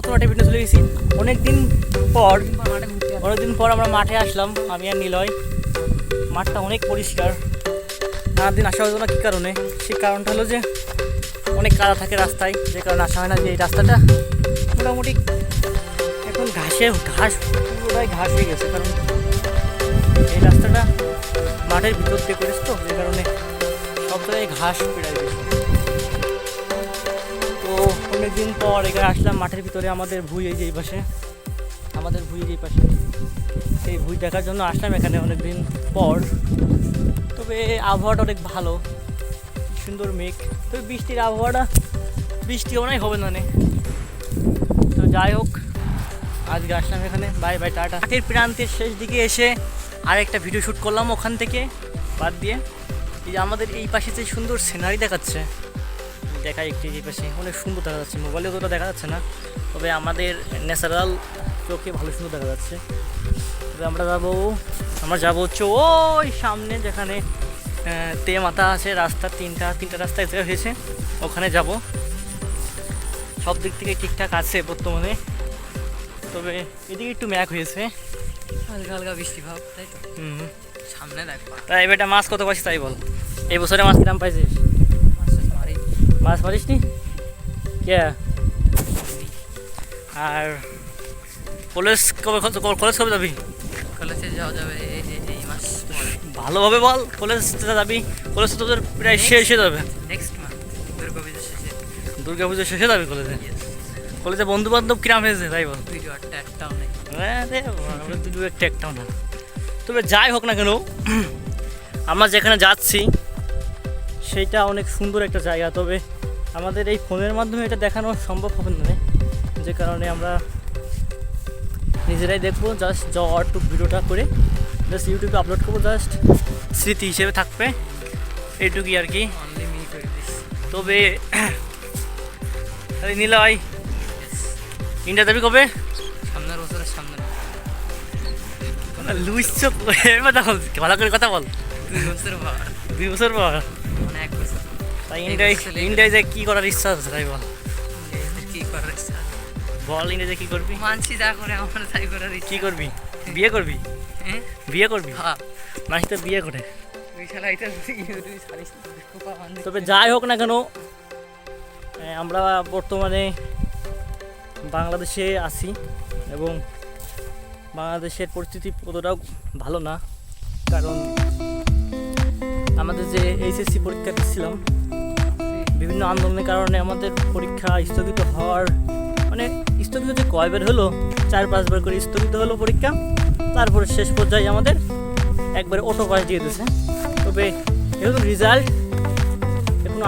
নতুন একটা ভিডিও চলে গেছি। অনেকদিন পর অনেকদিন পর আমরা মাঠে আসলাম, আমি আর নিলয়। মাঠটা অনেক পরিষ্কার। দিন আসা হতো না কী কারণে? সেই কারণটা হলো যে, অনেক কাদা থাকে রাস্তায়, যে কারণে আসা হয় না যে এই রাস্তাটা। মোটামুটি এখন ঘাসে, ঘাস পুরোটাই ঘাস হয়ে গেছে, কারণ এই রাস্তাটা মাঠের ভিতর দিয়ে করেছে তো, যে কারণে সব জায়গায় ঘাস পেড়াই গেছে। অনেকদিন পর এখানে আসলাম মাঠের ভিতরে, আমাদের ভুই এই যে এই পাশে। আমাদের ভুই এই পাশে। সেই ভুই দেখার জন্য আসলাম এখানে অনেকদিন পর। তবে আবহাওয়াটা অনেক ভালো। সুন্দর মেঘ। তবে বৃষ্টির আবহাওয়াটা, বৃষ্টি মনে হবে না। তো যাই হোক, আজকে আসলাম এখানে। Bye bye, tata. মাঠের প্রান্তের শেষ দিকে এসে আরেকটা ভিডিও শ্যুট করলাম ওখান থেকে, বাদ দিয়ে। এই যে আমাদের এই পাশে যে সুন্দর সিনারি দেখাচ্ছে। দেখাই একটি এই পাশে। অনেক সুন্দর দেখা যাচ্ছে। মোবাইলে অতটা দেখা যাচ্ছে না। তবে আমাদের ন্যাচারাল চোখে ভালো সুন্দর দেখা যাচ্ছে। তবে আমরা যাব আমরা যাব হচ্ছে ওই সামনে যেখানে তে মাথা আছে রাস্তা তিনটা তিনটা রাস্তা জায়গায় হয়েছে। ওখানে যাব। সব দিক থেকে ঠিকঠাক আছে বর্তমানে। তবে এদিকে একটু ম্যাক হয়েছে। হালকা হালকা বৃষ্টি ভাব তাই তো? হুম। সামনে দেখ তাই বেটা মাছ কত পাইছিস তাই বল। এই বছরে মাছ কিরাম পাইছিস মাছ পারিস নি? কে? আর কলেজ কবে কলেজ কবে যাবি? কলেজে যাওয়া যাবে এই মাস ভালোভাবে বল কলেজ যাবি কলেজ তো তোদের প্রায় শেষ হয়ে যাবে। নেক্সট মান্থ দুর্গা পুজো শেষে শেষে যাবে কলেজে? কলেজে বন্ধু বান্ধব কিরাম হয়েছে তাই বল। দুটো একটা একটাও না। তবে যাই হোক না কেন আমরা যেখানে যাচ্ছি সেইটা অনেক সুন্দর একটা জায়গা। তবে আমাদের এই ফোনের মাধ্যমে এটা দেখানো সম্ভব হবে না যে কারণে আমরা নিজেরাই দেখব জাস্ট যাওয়ার টু ভিডিওটা করে জাস্ট ইউটিউবে আপলোড করব জাস্ট স্মৃতি হিসেবে থাকবে। এইটুকুই আর কি। তবে আরে নিলয় ইন্ডিয়া যাবি কবে? সামনের বছরের সামনে। লুইস ভালো করে কথা বল। দুই বছর পর। দুই বছর পর। তাই এই ইন্ডিয়ায় ইন্ডিয়ায় যে কী করার ইচ্ছা আছে তাই বল। কি করার ইচ্ছা বল কী করবি? মানছি যা করে আমার তাই করার ইচ্ছা কী করবি? বিয়ে করবি? হ্যাঁ? বিয়ে করবি? মানুষ তো বিয়ে করে। তবে যাই হোক না কেন আমরা বর্তমানে বাংলাদেশে আছি এবং বাংলাদেশের পরিস্থিতি অতটাও ভালো না। কারণ আমাদের যে এইচএসসি পরীক্ষা দিচ্ছিলাম বিভিন্ন আন্দোলনের কারণে আমাদের পরীক্ষা স্থগিত হওয়ার মানে স্থগিত যে কয়বার হলো, চার পাঁচবার করে স্থগিত হলো পরীক্ষা। তারপরে শেষ পর্যায়ে আমাদের একবারে অটো পাস দিয়ে দিয়েছে। তবে এখন রেজাল্ট এখনও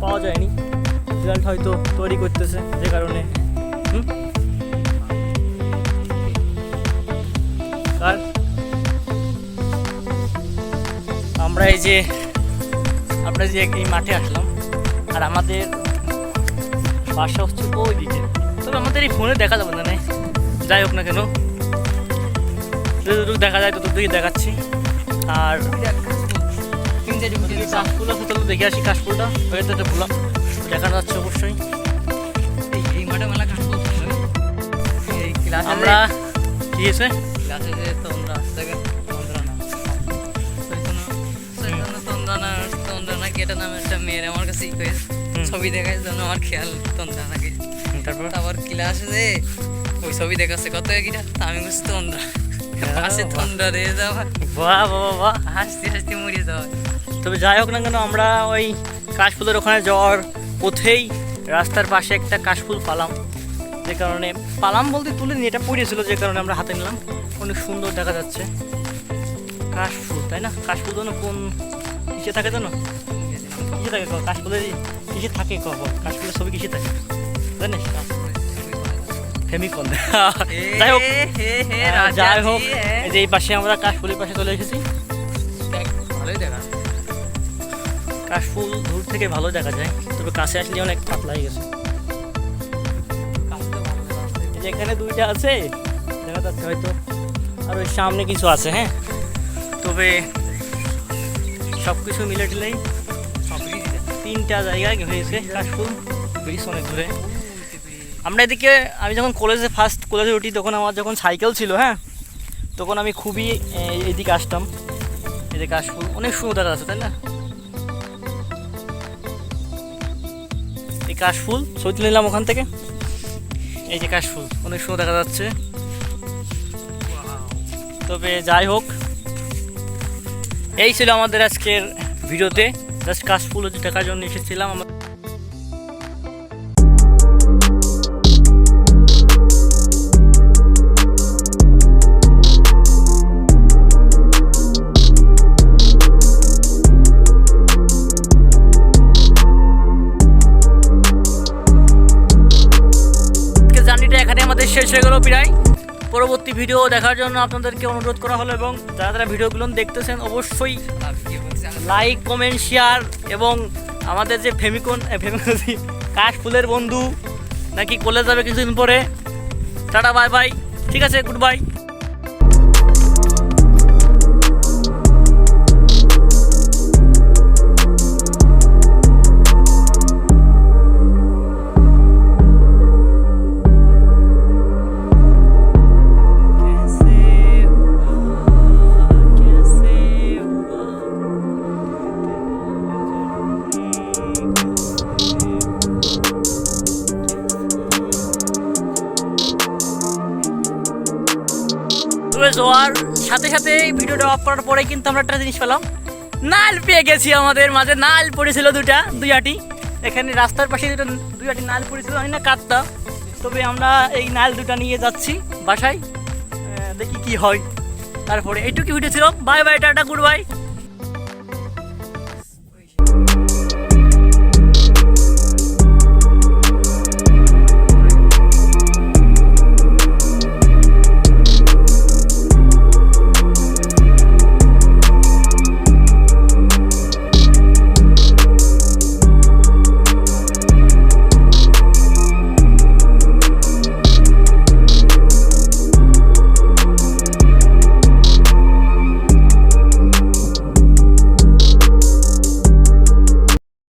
পাওয়া যায়নি। রেজাল্ট হয়তো তৈরি করতেছে যে কারণে। হুম? আমরা এই যে আমরা যে এই মাঠে আসলাম আর আমাদের বাসা হচ্ছে ওই দিকে তবে আমাদের এই ফোনে দেখা যাবে না। যাই হোক না কেন। যতটুকু দেখা যায় ততটুকুই দেখাচ্ছি। আর কাশফুল আছে দেখে আসি কাশফুলটা। হয়তো এটা ভুলাম দেখানো যাচ্ছে অবশ্যই। এই মাঠে মেলা এই আমরা কি হয়েছে? ক্লাসে যে তোমরা এটা নামে একটা মেয়ের আমার কাছে ই করে হুম। ছবি দেখার জন্য আমার খেয়াল তন্দ্রা হুম, তারপর? তারপর ক্লাসে যে ওই ছবি দেখাচ্ছে কত কিটা? তা আমি বলছি তন্দ্রা। পাশে তন্দ্রা দিয়ে যাওয়া বাহ বাহ বাহ হাসতে হাসতে মরে যাওয়া। তবে যাই হোক না কেন আমরা ওই কাশফুলের ওখানে যাওয়ার পথেই রাস্তার পাশে একটা কাশফুল পালাম। যে কারণে পালাম বলতে তুলে নিয়ে এটা পড়েছিল যে কারণে আমরা হাতে নিলাম। অনেক সুন্দর দেখা যাচ্ছে। কাশফুল তাই না? কাশফুল যেন কোন কিসে থাকে জানো কিসে থাকে? কাশফুলের কিসে থাকে? কাশফুলের ছবি কিসে থাকে। জানিস ফেমিকল যাই হোক। যাই হোক এই যে এই পাশে আমরা কাশফুলের পাশে চলে এসেছি। ভালোই দেখা। কাশফুল দূর থেকে ভালো দেখা যায় তবে কাছে আসলে অনেক পাতলা হয়ে গেছে। এখানে দুইটা আছে দেখা যাচ্ছে হয়তো আর ওই সামনে কিছু আছে হ্যাঁ? তবে সব কিছু মিলে টিলেই তিনটা জায়গায় হয়েছে কাশফুল ব্রিজ অনেক দূরে। আমরা এদিকে আমি যখন কলেজে ফার্স্ট কলেজে উঠি তখন আমার যখন সাইকেল ছিল হ্যাঁ তখন আমি খুবই এ, এইদিকে আসতাম যে কাশফুল অনেক সুন্দর আছে তাই না? এই কাশফুল ছবি নিলাম ওখান থেকে। এই যে কাশফুল অনেক সুন্দর দেখা যাচ্ছে। তবে যাই হোক এই ছিল আমাদের আজকের ভিডিওতে। জাস্ট কাশফুল দেখার জন্য এসেছিলাম, আমরা জার্নিটা এখানে আমাদের শেষ হয়ে গেল প্রায় পরবর্তী ভিডিও দেখার জন্য আপনাদেরকে অনুরোধ করা হলো এবং যারা যারা ভিডিওগুলো দেখতেছেন, অবশ্যই লাইক কমেন্ট শেয়ার এবং আমাদের যে ফেমিকন ফেমিকন কাশ ফুলের বন্ধু, নাকি কলে যাবে কিছুদিন পরে। টাটা বাই বাই ঠিক আছে গুড বাই তবে যাওয়ার সাথে সাথে ভিডিওটা অফ করার পরে কিন্তু আমরা একটা জিনিস পেলাম। নাল পেয়ে গেছি আমাদের মাঝে, নাল পড়েছিল দুটা দুই আটি। এখানে রাস্তার পাশে দুটো দুই আটি নাল পড়েছিল আমি না কাটতাম তবে আমরা এই নাল দুটা নিয়ে যাচ্ছি বাসায়। দেখি কি হয়। তারপরে এইটুকু ভিডিও ছিল। Bye bye tata good bye